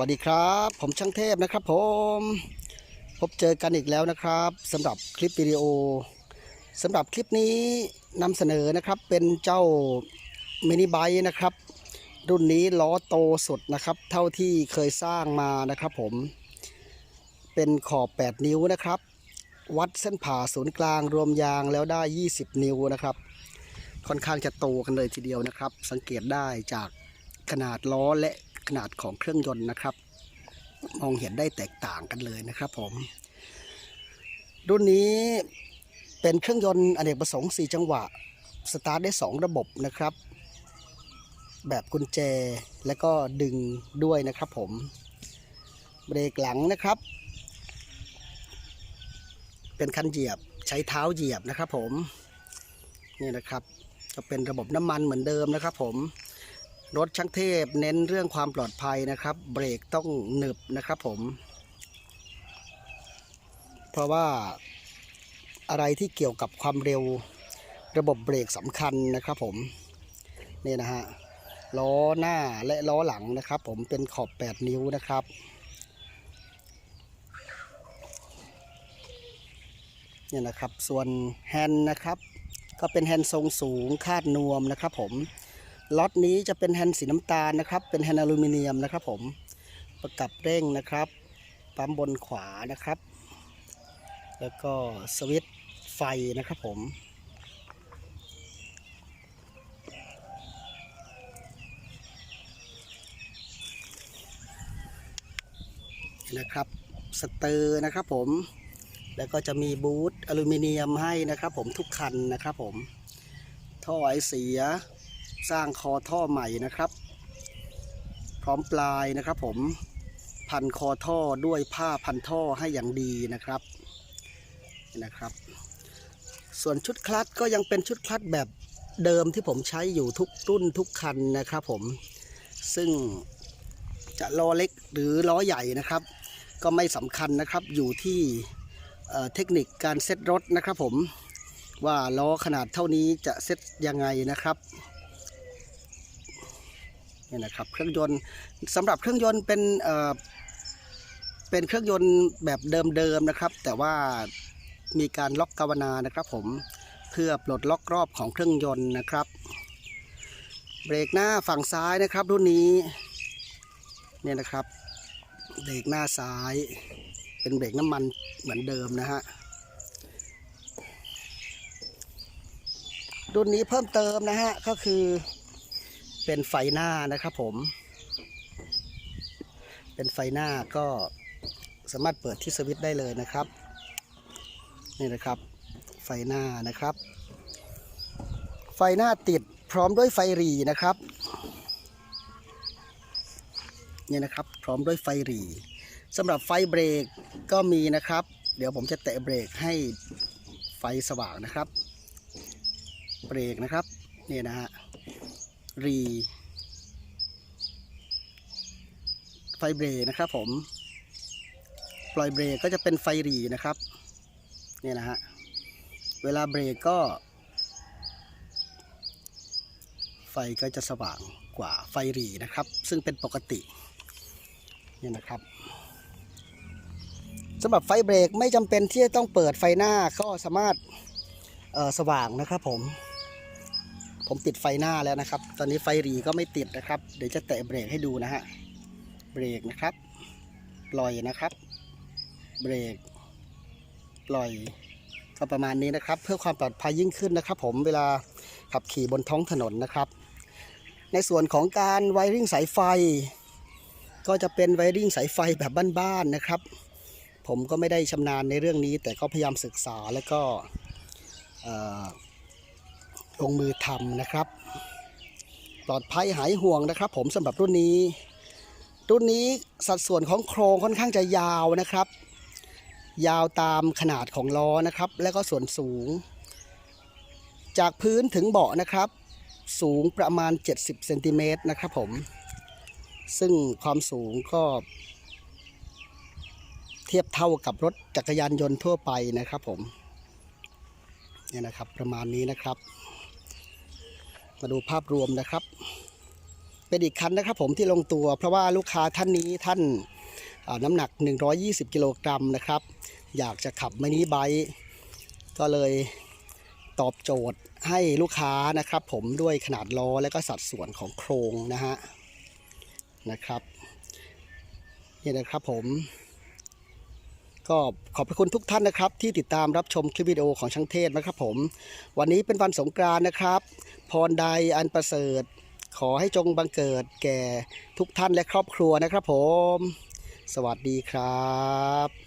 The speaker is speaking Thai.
วัสดีครับ ผมช่างเทพนะครับ ผม พบเจอกันอีกแล้วนะครับสำหรับคลิปวิดีโอสำหรับคลิปนี้นำเสนอนะครับเป็นเจ้ามินิไบค์นะครับ รุ่นนี้ล้อโตสุดนะครับ เท่าที่เคยสร้างมานะครับ ผม เป็นขอบ 8 นิ้วนะครับ วัดเส้นผ่าศูนย์กลางรวมยางแล้วได้ 20 นิ้วนะครับ ค่อนข้างจะโตกันเลยทีเดียวนะครับ สังเกตได้จากขนาดล้อและ ขนาดของเครื่องยนต์นะครับ มองเห็นได้แตกต่างกันเลยนะครับผม รุ่นนี้เป็นเครื่องยนต์อเนกประสงค์ 4 จังหวะ สตาร์ทได้ 2 ระบบนะครับ แบบกุญแจและก็ดึงด้วยนะครับผม เบรกหลังนะครับ เป็นคันเหยียบใช้เท้าเหยียบนะครับผม นี่นะครับจะเป็นระบบน้ำมันเหมือนเดิมนะครับผม รถช่างเทพเน้นเรื่องความปลอดภัยนะครับ เบรกต้องหนึบนะครับผม เพราะว่าอะไรที่เกี่ยวกับความเร็วระบบเบรกสำคัญนะครับผมนี่นะฮะล้อหน้าและล้อหลังนะครับ ผมเป็นขอบ 8 นิ้วนะครับ เนี่ยนะครับส่วนแฮนด์นะครับ ก็เป็นแฮนด์ทรงสูงคาดนวมนะครับผม ล็อตนี้จะเป็นแฮนด์สีน้ำตาลนะครับ เป็นแฮนด์อลูมิเนียมนะครับผม ประกับเร่งนะครับ ปั๊มบนขวานะครับ แล้วก็สวิตช์ไฟนะครับผม นะครับสเตอร์นะครับผม แล้วก็จะมีบูทอลูมิเนียมให้นะครับผมทุกคันนะครับผม ท่อไอเสีย สร้างคอท่อใหม่นะครับ พร้อมปลายนะครับผมพันคอท่อด้วยผ้าพันท่อให้อย่างดีนะครับนะครับ ส่วนชุดคลัตก็ยังเป็นชุดคลัตแบบเดิมที่ผมใช้อยู่ทุกรุ่นทุกคันนะครับผมซึ่งจะล้อเล็กหรือล้อใหญ่นะครับ ก็ไม่สำคัญนะครับอยู่ที่เเทคนิคการเซ็ตรถนะครับผมว่าล้อขนาดเท่านี้จะเซ็ตยังไงนะครับ นี่นะครับเครื่องยนต์สำหรับเครื่องยนต์เป็นเอ่อเป็นเครื่องยนต์แบบเดิมๆนะครับ แต่ว่ามีการล็อกกาวนานะครับผมเพื่อปลดล็อกรอบของเครื่องยนต์นะครับ เบรกหน้าฝั่งซ้ายนะครับ รุ่นนี้เนี่ยนะครับเบรกหน้าซ้าย เป็นเบรกน้ำมันเหมือนเดิมนะฮะรุ่นนี้เพิ่มเติมนะฮะก็คือ เป็นไฟหน้านะครับผม เป็นไฟหน้าก็สามารถเปิดที่สวิตช์ได้เลยนะครับ นี่นะครับ ไฟหน้านะครับ ไฟหน้าติดพร้อมด้วยไฟหรี่นะครับนี่นะครับพร้อมด้วยไฟหรีสำหรับไฟเบรกก็มีนะครับ เดี๋ยวผมจะแตะเบรกให้ไฟสว่างนะครับ เบรกนะครับนี่นะฮะ รี ไฟเบรนะครับผม ปล่อยเบรกก็จะเป็นไฟหรีนะครับเนี่ยนะฮะ เวลาเบรกก็ ไฟก็จะสว่างกว่าไฟหรีนะครับ ซึ่งเป็นปกติเนี่ยนะครับสำหรับไฟเบรกไม่จำเป็นที่จะต้องเปิดไฟหน้าก็สามารถสว่างนะครับผม ผมติดไฟหน้าแล้วนะครับ ตอนนี้ไฟหรีก็ไม่ติดนะครับ เดี๋ยวจะแตะเบรกให้ดูนะฮะ เบรกนะครับ ปล่อยนะครับ เบรก ปล่อย ก็ประมาณนี้นะครับ เพื่อความปลอดภัยยิ่งขึ้นนะครับ ผมเวลาขับขี่บนท้องถนนนะครับ ในส่วนของการไวริ่งสายไฟ ก็จะเป็นไวริ่งสายไฟแบบบ้านๆนะครับ ผมก็ไม่ได้ชำนาญในเรื่องนี้ แต่ก็พยายามศึกษาแล้วก็ ลงมือทำนะครับ ปลอดภัยหายห่วงนะครับ ผมสำหรับรุ่นนี้ รุ่นนี้สัดส่วนของโครงค่อนข้างจะยาวนะครับ ยาวตามขนาดของล้อนะครับ และก็ส่วนสูง จากพื้นถึงเบาะนะครับ สูงประมาณ 70เซนติเมตรนะครับผม ซึ่งความสูงก็ เทียบเท่ากับรถจักรยานยนต์ทั่วไปนะครับผมเนี่ยนะครับประมาณนี้นะครับ มาดูภาพรวมนะครับ เป็นอีกคันนะครับผมที่ลงตัว เพราะว่าลูกค้าท่านนี้ท่านน้ำหนัก 120 กิโลกรัมนะครับ อยากจะขับมินิไบค์ก็เลยตอบโจทย์ให้ลูกค้านะครับ ผมด้วยขนาดล้อและก็สัดส่วนของโครงนะฮะนะครับนี่นะครับผม ก็ขอบพระคุณทุกท่านนะครับ ที่ติดตามรับชมคลิปวิดีโอของช่างเทศนะครับผม วันนี้เป็นวันสงกรานต์นะครับ พรใดอันประเสริฐ ขอให้จงบังเกิดแก่ทุกท่านและครอบครัวนะครับผม สวัสดีครับ